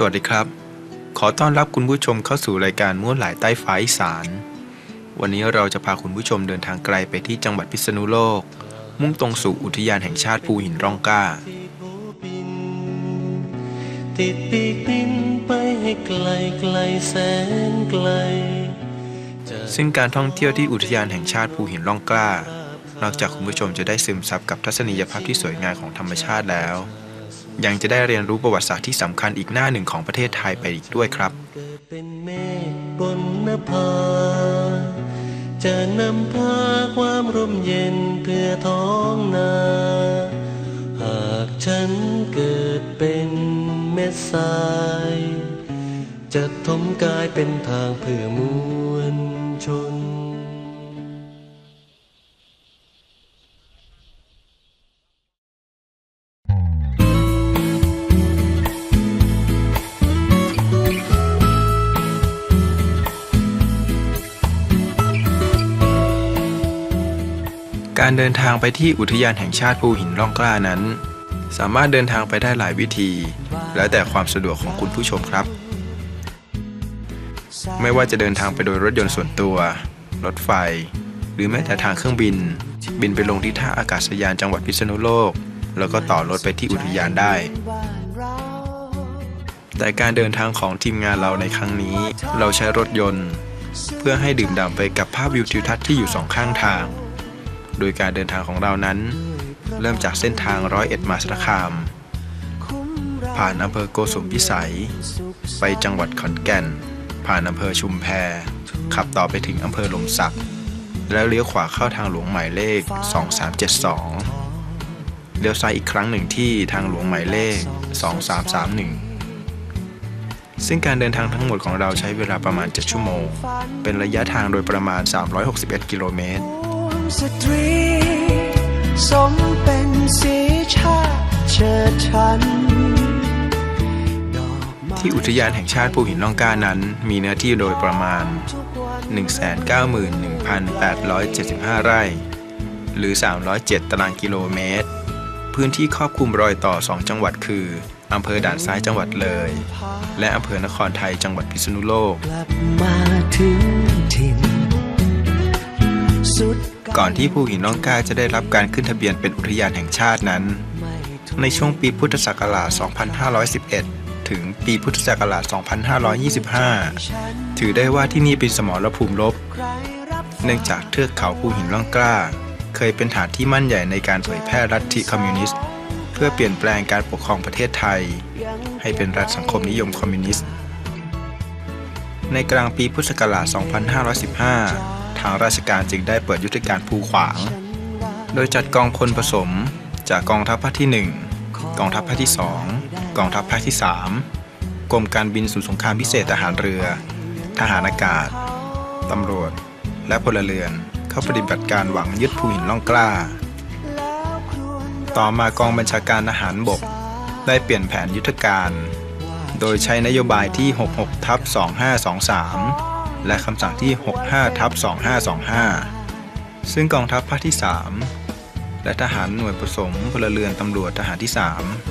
สวัสดีครับ ขอต้อนรับคุณผู้ชมเข้าสู่รายการม้วนหลายใต้ฟ้าอีสาน วันนี้เราจะพาคุณผู้ชมเดินทางไกลไปที่จังหวัดพิษณุโลก มุ่งตรงสู่อุทยานแห่งชาติภูหินร่องกล้า ติดปีกบินไปให้ไกลไกลแสนไกล ซึ่งการท่องเที่ยวที่อุทยานแห่งชาติภูหินร่องกล้า นอกจากคุณผู้ชมจะได้ซึมซับกับทัศนียภาพที่สวยงามของธรรมชาติแล้ว ยังจะได้เรียนรู้ประวัติศาสตร์ที่สำคัญอีกหน้าหนึ่งของประเทศไทยไปอีกด้วยครับเกิดเป็นเมฆบนนภาจะนำพาความร่มเย็นเพื่อท้องนา หากฉันเกิดเป็นเม็ดทราย จะทมกายเป็นทางเพื่อมวลชน การเดินทางไปที่อุทยานแห่งชาติภูหินร่องกล้านั้น สามารถเดินทางไปได้หลายวิธี แล้วแต่ความสะดวกของคุณผู้ชมครับ ไม่ว่าจะเดินทางไปโดยรถยนต์ส่วนตัว รถไฟ หรือแม้แต่ทางเครื่องบิน บินไปลงที่ท่าอากาศยานจังหวัดพิษณุโลก แล้วก็ต่อรถไปที่อุทยานได้ แต่การเดินทางของทีมงานเราในครั้งนี้ เราใช้รถยนต์ เพื่อให้ดื่มด่ำไปกับภาพวิวทิวทัศน์ที่อยู่สองข้างทาง โดยการเดินทางของเรานั้น เริ่มจากเส้นทางร้อยเอ็ดมาสารคาม ผ่านอำเภอโกสุมพิสัย ไปจังหวัดขอนแก่น ผ่านอำเภอชุมแพ ขับต่อไปถึงอำเภอหลมสัก แล้วเลี้ยวขวาเข้าทางหลวงหมายเลข 2372 เลี้ยวซ้ายอีกครั้งหนึ่งที่ทางหลวงหมายเลข 2331ซึ่งการเดินทางทั้งหมดของเราใช้เวลาประมาณ 7 ชั่วโมง เป็นระยะทางโดยประมาณ 361 กิโลเมตร สตรี สมเป็นสีชาติเชิดชันดอกไม้ที่อุทยานแห่งชาติภูหินล่องกล้านั้น มีเนื้อที่โดยประมาณ 191,875 ไร่ หรือ 307 ตารางกิโลเมตร พื้นที่ครอบคลุมรอยต่อ 2 จังหวัดคืออำเภอด่านซ้ายจังหวัดเลย และอำเภอนครไทยจังหวัดพิษณุโลกกลับมาถึง ก่อนที่ภูหินล่องกล้าจะได้รับการขึ้นทะเบียนเป็นอุทยานแห่งชาตินั้น ในช่วงปีพุทธศักราช 2511 ถึงปีพุทธศักราช 2525 ถือได้ว่าที่นี่เป็นสมรภูมิรบใครรับเนื่องจากเทือกเขาภูหินล่องกล้า เคยเป็นฐานที่มั่นใหญ่ในการเผยแพร่ลัทธิคอมมิวนิสต์ เพื่อเปลี่ยนแปลงการปกครองประเทศไทย ให้เป็นรัฐสังคมนิยมคอมมิวนิสต์ ในกลางปีพุทธศักราช 2515 ทางราชการจึงได้เปิดยุทธการภูขวาง โดยจัดกองพลผสม จากกองทัพภาคที่ 1 กองทัพภาคที่ 2 กองทัพภาคที่ 3 กรมการบินสู่สงครามพิเศษทหารเรือ ทหารอากาศ ตำรวจ และพลเรือนเข้าปฏิบัติการหวังยึดภูหินล่องกล้า ต่อมากองบัญชาการทหารบก ได้เปลี่ยนแผนยุทธการ โดยใช้นโยบายที่ 66ทับ2523 และคำสั่งที่ 65ทับ2525 ซึ่งกองทัพภาคที่ 3 และทหารหน่วยผสมพลเรือนตำรวจทหารที่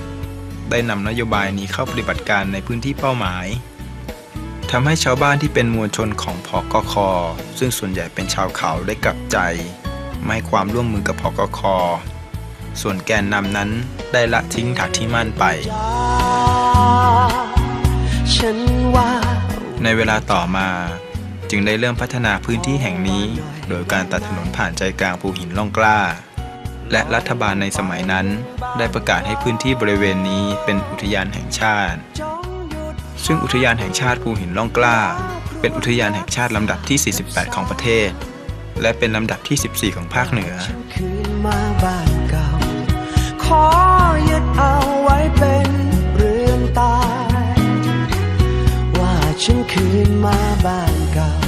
3 ได้นำนโยบายนี้เข้าปฏิบัติการในพื้นที่เป้าหมายทำให้ชาวบ้านที่เป็นมวลชนของพกค ซึ่งส่วนใหญ่เป็นชาวเขาได้กลับใจ ไม่ให้ความร่วมมือกับพกค ส่วนแกนนำนั้นได้ละทิ้งฐานที่มั่นไปฉันว่าในเวลาต่อมา จึงได้เริ่มพัฒนาพื้นที่แห่งนี้ โดยการตัดถนนผ่านใจกลางภูหินล่องกล้า และรัฐบาลในสมัยนั้น ได้ประกาศให้พื้นที่บริเวณนี้เป็นอุทยานแห่งชาติ ซึ่งอุทยานแห่งชาติภูหินล่องกล้า เป็นอุทยานแห่งชาติลำดับที่ 48 ของประเทศ และเป็นลำดับที่ 14 ของภาคเหนือฉันคืนมาบ้านเก่าขอยึดเอาไว้เป็น ฉันคืนมาบ้านเก่า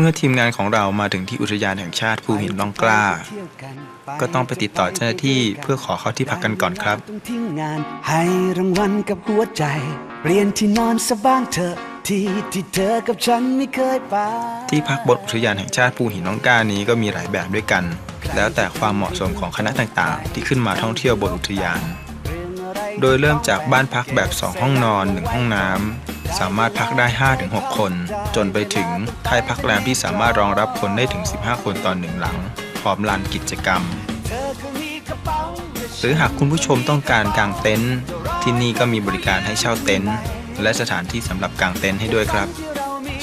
มื่อทีมงานของเรามาถึงที่อุทยานแห่งชาติภูหินร่องกล้า ก็ต้องไปติดต่อเจ้าหน้าที่เพื่อขอเข้าที่พักกันก่อนครับ ต้องทิ้งงานให้รางวัลกับหัวใจเปลี่ยนที่นอนสบ้างเถอะที่ที่เธอกับฉันไม่เคยไปที่พักบนอุทยานแห่งชาติภูหินร่องกล้านี้ก็มีหลายแบบด้วยกัน แล้วแต่ความเหมาะสมของคณะต่างๆ ที่ขึ้นมาท่องเที่ยวบนอุทยาน โดยเริ่มจากบ้านพักแบบ 2 ห้องนอน 1 ห้องน้ำ สามารถพักได้ 5-6 คน จนไปถึงค่ายพักแรมที่สามารถรองรับคนได้ถึง 15 คนต่อหนึ่งหลัง พร้อมลานกิจกรรม หรือหากคุณผู้ชมต้องการกางเต็นท์ที่นี่ก็มีบริการให้เช่าเต็นท์และสถานที่สำหรับกางเต็นท์ให้ด้วยครับ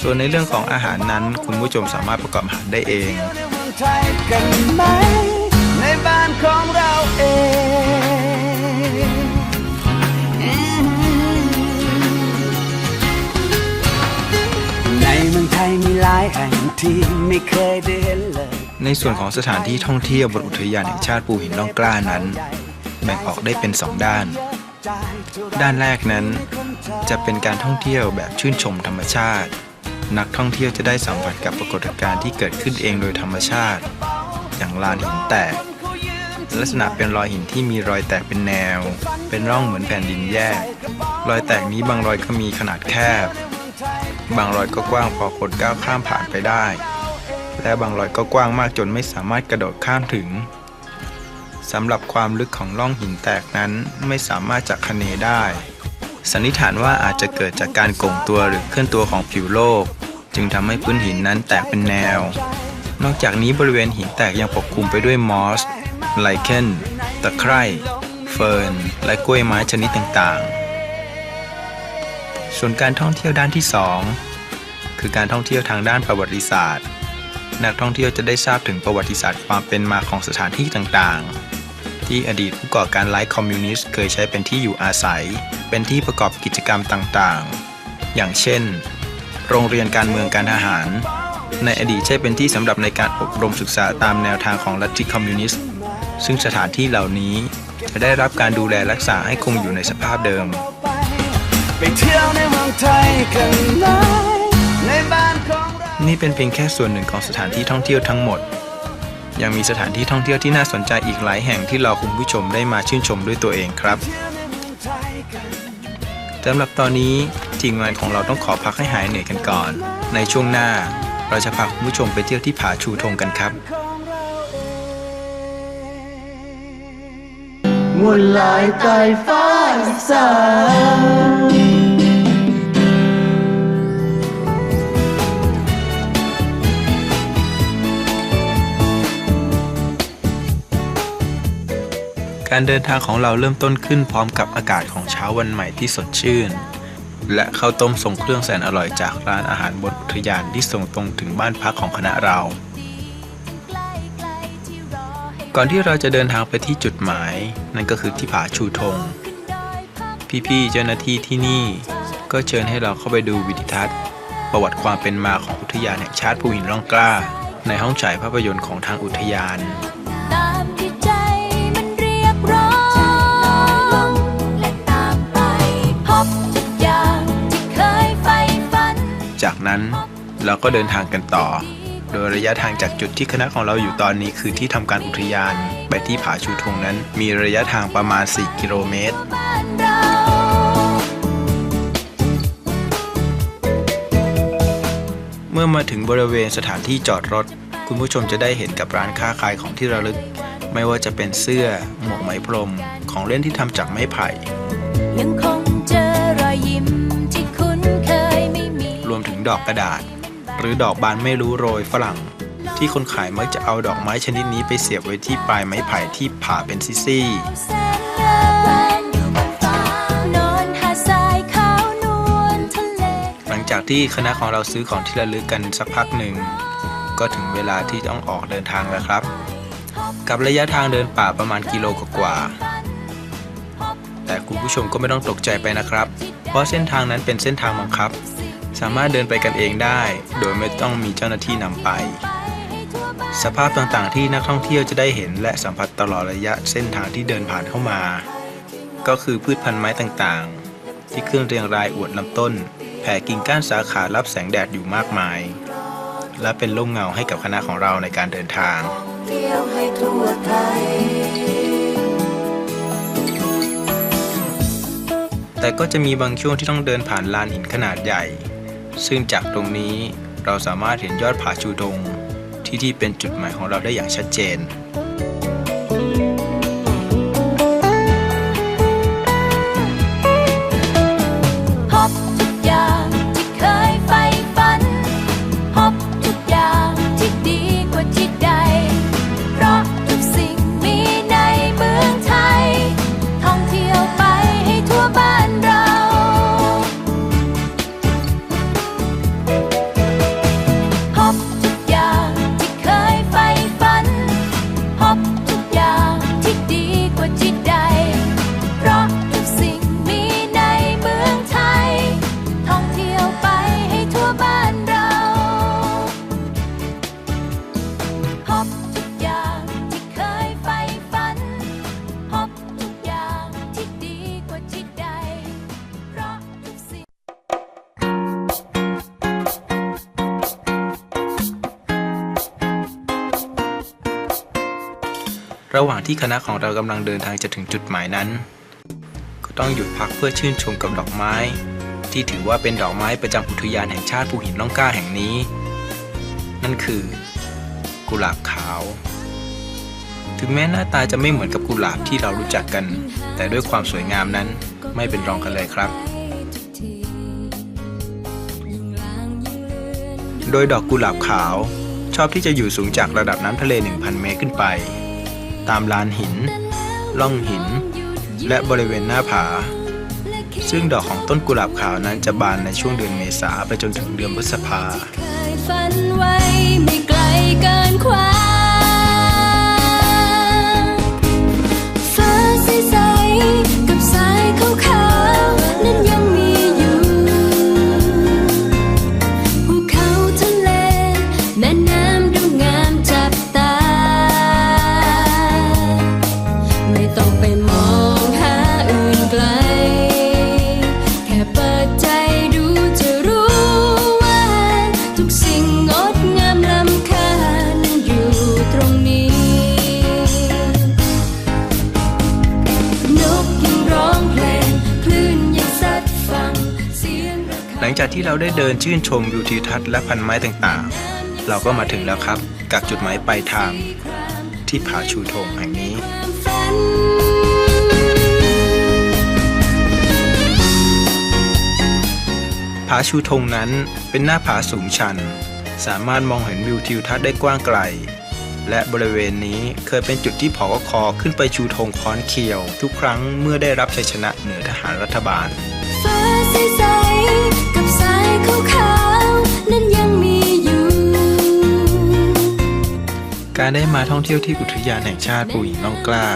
ส่วนในเรื่องของอาหารนั้น คุณผู้ชมสามารถประกอบอาหารได้เอง ในเมืองไทยกันไหมในบ้านของเราเอง ทยมีหลายแห่งที่ไม่เคยได้เห็นเลย ในส่วนของสถานที่ท่องเที่ยวบนอุทยานแห่งชาติภูหินร่องกล้านั้น แบ่งออกได้เป็น2ด้าน ด้านแรกนั้นจะเป็นการท่องเที่ยวแบบชื่นชมธรรมชาติ นักท่องเที่ยวจะได้สัมผัสกับปรากฏการณ์ที่เกิดขึ้นเองโดยธรรมชาติ อย่างลานหินแตก ลักษณะเป็นรอยหินที่มีรอยแตกเป็นแนว เป็นร่องเหมือนแผ่นดินแยก รอยแตกนี้บางรอยก็มีขนาดแคบ บางรอยก็กว้างพอคนก้าวข้ามผ่านไปได้ และบางรอยก็กว้างมากจนไม่สามารถกระโดดข้ามถึงสำหรับความลึกของร่องหินแตกนั้นไม่สามารถจะคเนได้ สันนิษฐานว่าอาจจะเกิดจากการก่งตัวหรือเคลื่อนตัวของผิวโลก จึงทำให้พื้นหินนั้นแตกเป็นแนว นอกจากนี้บริเวณหินแตกยังปกคลุมไปด้วยมอสไลเคนตะไคร่ เฟิร์น และกล้วยไม้ชนิดต่างๆ ส่วนการท่องเที่ยวด้านที่ 2 คือการท่องเที่ยวทางด้านประวัติศาสตร์ นักท่องเที่ยวจะได้ทราบถึงประวัติศาสตร์ความเป็นมาของสถานที่ต่างๆ ที่อดีตผู้ก่อการไลฟ์คอมมิวนิสต์เคยใช้เป็นที่อยู่อาศัย เป็นที่ประกอบกิจกรรมต่างๆ อย่างเช่น โรงเรียนการเมืองการทหาร ในอดีตใช้เป็นที่สำหรับในการอบรมศึกษาตามแนวทางของลัทธิคอมมิวนิสต์ซึ่งสถานที่เหล่านี้จะได้รับการดูแลรักษาให้คงอยู่ในสภาพเดิม ไปเที่ยวในเมืองไทยกันไหมในบ้านของเรา นี่เป็นเพียงแค่ส่วนหนึ่งของสถานที่ท่องเที่ยวทั้งหมด ยังมีสถานที่ท่องเที่ยวที่น่าสนใจอีกหลายแห่งที่เราคุณผู้ชมได้มาชื่นชมด้วยตัวเองครับสำหรับตอนนี้ทีมงานของเราต้องขอพักให้หายเหนื่อยกันก่อน ในช่วงหน้า เราจะพาคุณผู้ชมไปเที่ยวที่ผาชูธงกันครับ มวลลายใต้ฟ้าอีสานการเดินทางของเราเริ่มต้นขึ้นพร้อมกับอากาศของเช้าวันใหม่ที่สดชื่น และข้าวต้มทรงเครื่องแสนอร่อยจากร้านอาหารบนอุทยานที่ส่งตรงถึงบ้านพักของคณะเรา ก่อนที่เราจะเดินทางไปที่จุดหมาย นั่นก็คือที่ผาชูธง พี่ๆเจ้าหน้าที่ที่นี่ ก็เชิญให้เราเข้าไปดูวิดิทัศน์ ประวัติความเป็นมาของอุทยานแห่งชาติภูหินร่องกล้า ในห้องฉายภาพยนตร์ของทางอุทยานจากนั้นเราก็เดินทางกันต่อ ดยระยะทางจากจุดที่คณะของเราอยู่ตอนนี้คือที่ทำการอุทยาน ไปที่ผาชูธงนั้น มีระยะทางประมาณ 4 กิโลเมตรบ้านเราเมื่อมาถึงบริเวณสถานที่จอดรถ คุณผู้ชมจะได้เห็นกับร้านค้าขายของที่ระลึก ไม่ว่าจะเป็นเสื้อ หมวกไหมพรม ของเล่นที่ทำจากไม้ไผ่ยังคงเจอรอยยิ้มที่คุ้นเคยไม่มีรวมถึงดอกกระดาษ หรือดอกบานไม่รู้โรยฝรั่ง ที่คนขายมักจะเอาดอกไม้ชนิดนี้ไปเสียบไว้ที่ปลายไม้ไผ่ที่ผ่าเป็นซี่ๆหลังจากที่คณะของเราซื้อของที่ระลึกกันสักพักหนึ่ง ก็ถึงเวลาที่ต้องออกเดินทางแล้วครับ กับระยะทางเดินป่าประมาณกิโลกว่าแต่คุณผู้ชมก็ไม่ต้องตกใจไปนะครับ เพราะเส้นทางนั้นเป็นเส้นทางบังคับ สามารถเดินไปกันเองได้ โดยไม่ต้องมีเจ้าหน้าที่นำไป สภาพต่างๆที่นักท่องเที่ยวจะได้เห็นและสัมผัสตลอดระยะเส้นทางที่เดินผ่านเข้ามา ก็คือพืชพันธุ์ไม้ต่างๆ ที่ขึ้นเรียงรายอวดลำต้น แผ่กิ่งก้านสาขารับแสงแดดอยู่มากมาย และเป็นร่มเงาให้กับคณะของเราในการเดินทางเที่ยวให้ทั่วไทยแต่ก็จะมีบางช่วงที่ต้องเดินผ่านลานหินขนาดใหญ่ ซึ่งจากตรงนี้เราสามารถเห็นยอดผาชูดงที่ที่เป็นจุดหมายของเราได้อย่างชัดเจน ที่คณะของเรากำลังเดินทางจะถึงจุดหมายนั้น ก็ต้องหยุดพักเพื่อชื่นชมกับดอกไม้ ที่ถือว่าเป็นดอกไม้ประจำอุทยานแห่งชาติภูหินล่องกล้าแห่งนี้ นั่นคือ กุหลาบขาว ถึงแม้หน้าตาจะไม่เหมือนกับกุหลาบที่เรารู้จักกัน แต่ด้วยความสวยงามนั้นไม่เป็นรองกันเลยครับโดยดอกกุหลาบขาว ชอบที่จะอยู่สูงจากระดับน้ำทะเล 1,000 เมตรขึ้นไป ตามลานหิน ล่องหิน และบริเวณหน้าผา ซึ่งดอกของต้นกุหลาบขาวนั้นจะบานในช่วงเดือนเมษาไปจนถึงเดือนพฤษภาไไม่ไกลความฟ้า จากที่เราได้เดินชื่นชมวิวทิวทัศน์และพันไม้ต่างๆ เราก็มาถึงแล้วครับกับจุดหมายปลายทางที่ผาชูธงแห่งนี้ ผาชูธงนั้นเป็นหน้าผาสูงชัน สามารถมองเห็นวิวทิวทัศน์ได้กว้างไกล และบริเวณนี้เคยเป็นจุดที่ผอกคอขึ้นไปชูธงค้อนเคียว ทุกครั้งเมื่อได้รับชัยชนะเหนือทหารรัฐบาล การได้มาท่องเที่ยวที่อุทยานแห่งชาติปู่หญิงล่องกล้า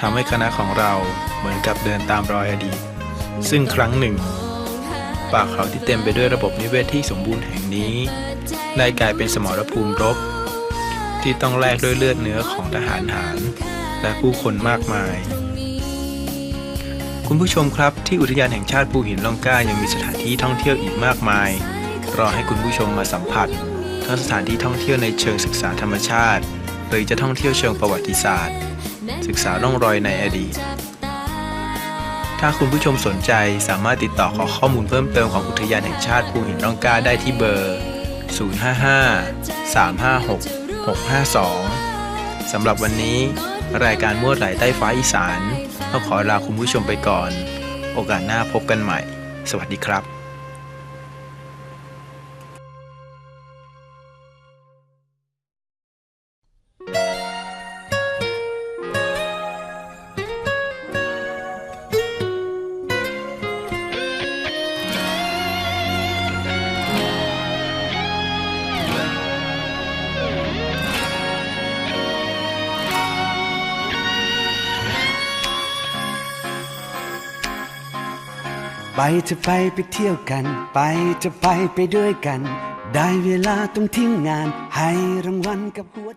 ทำให้คณะของเราเหมือนกับเดินตามรอยอดีต ซึ่งครั้งหนึ่ง ป่าเขาที่เต็มไปด้วยระบบนิเวศที่สมบูรณ์แห่งนี้ ได้กลายเป็นสมรภูมิรบ ที่ต้องแลกด้วยเลือดเนื้อของทหารหาร และผู้คนมากมาย คุณผู้ชมครับที่อุทยานแห่งชาติภูหินล่องกล้ายังมีสถานที่ท่องเที่ยวอีกมากมาย รอให้คุณผู้ชมมาสัมผัส ทั้งสถานที่ท่องเที่ยวในเชิงศึกษาธรรมชาติ หรือจะท่องเที่ยวเชิงประวัติศาสตร์ ศึกษาร่องรอยในอดีต ถ้าคุณผู้ชมสนใจสามารถติดต่อขอข้อมูลเพิ่มเติมของอุทยานแห่งชาติภูหินร่องกล้าได้ที่เบอร์ 055 356 652สำหรับวันนี้ รายการมวดไหลใต้ฟ้าอีสาน ก็ขอลาคุณผู้ชมไปก่อน โอกาสหน้าพบกันใหม่ สวัสดีครับ ไปจะไปไปเที่ยวกัน ไปจะไปไปด้วยกัน ได้เวลาต้องทิ้งงาน ให้รางวัลกับหัว